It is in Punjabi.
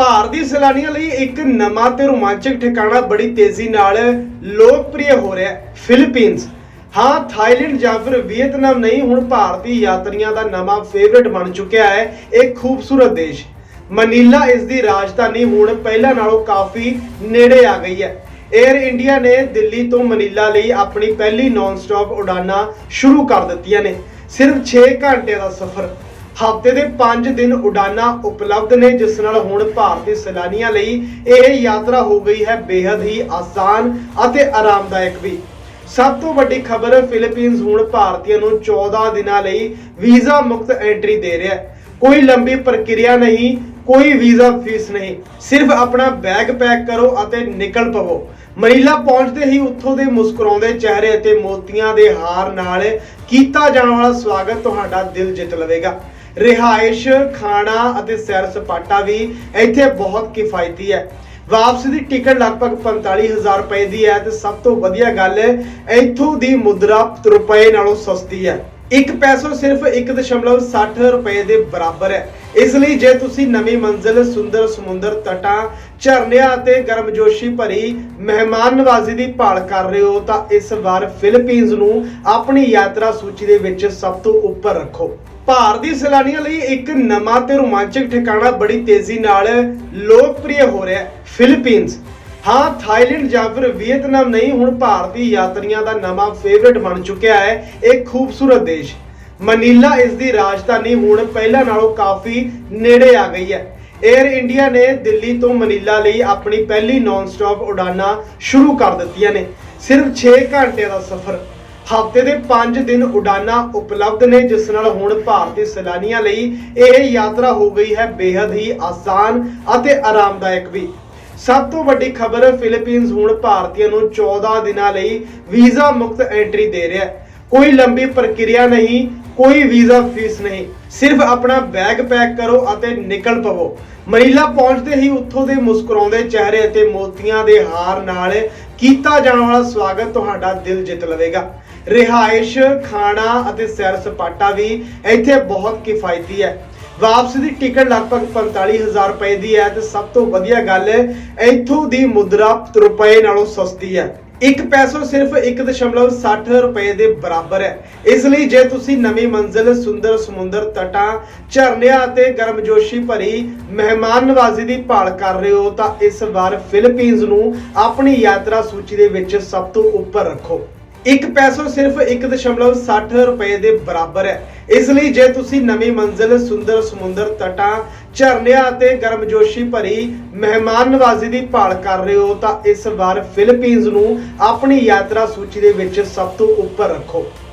ਭਾਰਤੀ ਸੈਲਾਨੀਆਂ ਲਈ ਇੱਕ ਨਵਾਂ ਤੇ ਰੋਮਾਂਚਕ ਠਿਕਾਣਾ ਬੜੀ ਤੇਜ਼ੀ ਨਾਲ ਲੋਕਪ੍ਰਿਯ ਹੋ ਰਿਹਾ ਹੈ ਫਿਲੀਪੀਨਜ਼ ਹਾਂ, ਥਾਈਲੈਂਡ ਜਾਂ ਫਿਰ ਵੀਅਤਨਾਮ ਨਹੀਂ, ਹੁਣ ਭਾਰਤੀ ਯਾਤਰੀਆਂ ਦਾ ਨਵਾਂ ਫੇਵਰਿਟ ਬਣ ਚੁੱਕਿਆ ਹੈ ਇਹ ਖੂਬਸੂਰਤ ਦੇਸ਼। ਮਨੀਲਾ ਇਸ ਦੀ ਰਾਜਧਾਨੀ ਹੁਣ ਪਹਿਲਾਂ ਨਾਲੋਂ ਕਾਫੀ ਨੇੜੇ ਆ ਗਈ ਹੈ। 에ਅਰ ਇੰਡੀਆ ਨੇ ਦਿੱਲੀ ਤੋਂ ਮਨੀਲਾ ਲਈ ਆਪਣੀ ਪਹਿਲੀ ਨਾਨ ਸਟਾਪ ਉਡਾਨਾਂ ਸ਼ੁਰੂ ਕਰ ਦਿੱਤੀਆਂ ਨੇ। ਸਿਰਫ 6 ਘੰਟੇ ਦਾ ਸਫ਼ਰ। ਹਫ਼ਤੇ ਦੇ 5 ਦਿਨ ਉਡਾਨਾਂ ਉਪਲਬਧ ਨੇ, ਜਿਸ ਨਾਲ ਹੁਣ ਭਾਰਤੀ ਸੈਲਾਨੀਆਂ ਲਈ ਇਹ ਯਾਤਰਾ ਹੋ ਗਈ ਹੈ ਬੇहद ਹੀ ਆਸਾਨ ਅਤੇ ਆਰਾਮਦਾਇਕ ਵੀ। ਸਭ ਤੋਂ ਵੱਡੀ ਖਬਰ ਫਿਲੀਪੀਨਜ਼ ਹੁਣ ਭਾਰਤੀਆਂ ਨੂੰ 14 ਦਿਨਾਂ ਲਈ ਵੀਜ਼ਾ ਮੁਕਤ ਐਂਟਰੀ ਦੇ ਰਿਹਾ ਹੈ। ਕੋਈ ਲੰਬੀ ਪ੍ਰਕਿਰਿਆ ਨਹੀਂ, ਕੋਈ ਵੀਜ਼ਾ ਫੀਸ ਨਹੀਂ। ਸਿਰਫ ਆਪਣਾ ਬੈਗ ਪੈਕ ਕਰੋ ਅਤੇ ਨਿਕਲ ਪਵੋ। ਮਨੀਲਾ ਪਹੁੰਚਦੇ ਹੀ ਉੱਥੋਂ ਦੇ ਮੁਸਕਰਾਉਂਦੇ ਚਿਹਰੇ ਅਤੇ ਮੋਤੀਆਂ ਦੇ ਹਾਰ ਨਾਲ ਕੀਤਾ ਜਾਣ ਵਾਲਾ ਸਵਾਗਤ ਤੁਹਾਡਾ ਦਿਲ ਜਿੱਤ ਲਵੇਗਾ। ਰਿਹਾਇਸ਼, ਖਾਣਾ ਅਤੇ ਸੈਰ ਸਪਾਟਾ ਵੀ ਇੱਥੇ ਬਹੁਤ ਕਿਫਾਇਤੀ ਹੈ। ਵਾਪਸੀ ਦੀ ਟਿਕਟ ਲਗਭਗ 45000 ਰੁਪਏ ਦੀ ਹੈ ਤੇ ਸਭ ਤੋਂ ਵਧੀਆ ਗੱਲ, ਇੱਥੋਂ ਦੀ ਮੁਦਰਾ ਰੁਪਏ ਨਾਲੋਂ ਸਸਤੀ ਹੈ। ਇੱਕ ਪੈਸੋ ਸਿਰਫ 1.60 ਰੁਪਏ ਦੇ ਬਰਾਬਰ ਹੈ। ਇਸ ਲਈ ਜੇ ਤੁਸੀਂ ਨਵੀਂ ਮੰਜ਼ਿਲ, ਸੁੰਦਰ ਸਮੁੰਦਰ, ਤਟਾਂ, ਝਰਨਿਆਂ ਅਤੇ ਗਰਮਜੋਸ਼ੀ ਭਰੀ ਮਹਿਮਾਨ ਨਵਾਜ਼ੀ ਦੀ ਭਾਲ ਕਰ ਰਹੇ ਹੋ ਤਾਂ ਇਸ ਵਾਰ ਫਿਲੀਪੀਨਜ਼ ਨੂੰ ਆਪਣੀ ਯਾਤਰਾ ਸੂਚੀ ਦੇ ਵਿੱਚ ਸਭ ਤੋਂ ਉੱਪਰ ਰੱਖੋ। ਭਾਰਤੀ ਸੈਲਾਨੀਆਂ ਲਈ ਇੱਕ ਨਵਾਂ ਤੇ ਰੋਮਾਂਚਕ ਠਿਕਾਣਾ ਬੜੀ ਤੇਜ਼ੀ ਨਾਲ ਲੋਕਪ੍ਰਿਯ ਹੋ ਰਿਹਾ ਹੈ। ਫਿਲੀਪੀਨਜ਼ ਹਾਂ, ਥਾਈਲੈਂਡ ਜਾਂ ਫਿਰ ਵੀਅਤਨਾਮ ਨਹੀਂ, ਹੁਣ ਭਾਰਤੀ ਯਾਤਰੀਆਂ ਦਾ ਨਵਾਂ ਫੇਵਰਿਟ ਬਣ ਚੁੱਕਿਆ ਹੈ ਇਹ ਖੂਬਸੂਰਤ ਦੇਸ਼। ਮਨੀਲਾ ਇਸ ਦੀ ਰਾਜਧਾਨੀ ਹੁਣ ਪਹਿਲਾਂ ਨਾਲੋਂ ਕਾਫੀ ਨੇੜੇ ਆ ਗਈ ਹੈ। 에ਅਰ ਇੰਡੀਆ ਨੇ ਦਿੱਲੀ ਤੋਂ ਮਨੀਲਾ ਲਈ ਆਪਣੀ ਪਹਿਲੀ ਨਾਨ ਸਟਾਪ ਉਡਾਨਾਂ ਸ਼ੁਰੂ ਕਰ ਦਿੱਤੀਆਂ ਨੇ। ਸਿਰਫ 6 ਘੰਟੇ ਦਾ ਸਫ਼ਰ। ਹਫ਼ਤੇ ਦੇ 5 ਦਿਨ ਉਡਾਨਾਂ ਉਪਲਬਧ ਨੇ, ਜਿਸ ਨਾਲ ਹੁਣ ਭਾਰਤੀ ਸੈਲਾਨੀਆਂ ਲਈ ਇਹ ਯਾਤਰਾ ਹੋ ਗਈ ਹੈ ਬੇहद ਹੀ ਆਸਾਨ ਅਤੇ ਆਰਾਮਦਾਇਕ ਵੀ। ਸਭ ਤੋਂ ਵੱਡੀ ਖਬਰ ਫਿਲੀਪੀਨਜ਼ ਹੁਣ ਭਾਰਤੀਆਂ ਨੂੰ 14 ਦਿਨਾਂ ਲਈ ਵੀਜ਼ਾ ਮੁਕਤ ਐਂਟਰੀ ਦੇ ਰਿਹਾ ਹੈ। ਕੋਈ ਲੰਬੀ ਪ੍ਰਕਿਰਿਆ ਨਹੀਂ, ਕੋਈ ਵੀਜ਼ਾ ਫੀਸ ਨਹੀਂ। ਸਿਰਫ ਆਪਣਾ ਬੈਗ ਪੈਕ ਕਰੋ ਅਤੇ ਨਿਕਲ ਪਵੋ। ਮਨੀਲਾ ਪਹੁੰਚਦੇ ਹੀ ਉੱਥੋਂ ਦੇ ਮੁਸਕਰਾਉਂਦੇ ਚਿਹਰੇ ਅਤੇ ਮੋਤੀਆਂ ਦੇ ਹਾਰ ਨਾਲ ਕੀਤਾ ਜਾਣ ਵਾਲਾ ਸਵਾਗਤ ਤੁਹਾਡਾ ਦਿਲ ਜਿੱਤ ਲਵੇਗਾ। ਰਿਹਾਇਸ਼, ਖਾਣਾ ਅਤੇ ਸੈਰ ਸਪਾਟਾ ਵੀ ਇੱਥੇ ਬਹੁਤ ਕਿਫਾਇਤੀ ਹੈ। ਵਾਪਸੀ ਦੀ ਟਿਕਟ ਲਗਭਗ 45000 ਰੁਪਏ ਦੀ ਹੈ ਤੇ ਸਭ ਤੋਂ ਵਧੀਆ ਗੱਲ, ਇੱਥੋਂ ਦੀ ਮੁਦਰਾ ਰੁਪਏ ਨਾਲੋਂ ਸਸਤੀ ਹੈ। ਇੱਕ ਪੈਸੋ ਸਿਰਫ 1.60 ਰੁਪਏ ਦੇ ਬਰਾਬਰ ਹੈ। ਇਸ ਲਈ ਜੇ ਤੁਸੀਂ ਨਵੀਂ ਮੰਜ਼ਿਲ, ਸੁੰਦਰ ਸਮੁੰਦਰ, ਤਟਾਂ, ਝਰਨਿਆਂ ਅਤੇ ਗਰਮਜੋਸ਼ੀ ਭਰੀ ਮਹਿਮਾਨ ਨਵਾਜ਼ੀ ਦੀ ਭਾਲ ਕਰ ਰਹੇ ਹੋ, ਤਾਂ ਇਸ ਵਾਰ ਫਿਲੀਪੀਨਜ਼ ਨੂੰ ਆਪਣੀ ਯਾਤਰਾ ਸੂਚੀ ਦੇ ਵਿੱਚ ਸਭ ਤੋਂ ਉੱਪਰ ਰੱਖੋ। ਇੱਕ ਪੈਸੋ ਸਿਰਫ 1.60 ਰੁਪਏ ਦੇ ਬਰਾਬਰ ਹੈ। ਇਸ ਲਈ ਜੇ ਤੁਸੀਂ ਨਵੀਂ ਮੰਜ਼ਿਲ, ਸੁੰਦਰ ਸਮੁੰਦਰ, ਤਟਾਂ ਝਰਨਿਆਂ ਅਤੇ ਗਰਮਜੋਸ਼ੀ ਭਰੀ ਮਹਿਮਾਨ ਨਵਾਜ਼ੀ ਦੀ ਭਾਲ ਕਰ ਰਹੇ ਹੋ ਤਾਂ ਇਸ ਵਾਰ ਫਿਲੀਪੀਨਜ਼ ਨੂੰ ਆਪਣੀ ਯਾਤਰਾ ਸੂਚੀ ਦੇ ਵਿੱਚ ਸਭ ਤੋਂ ਉੱਪਰ ਰੱਖੋ।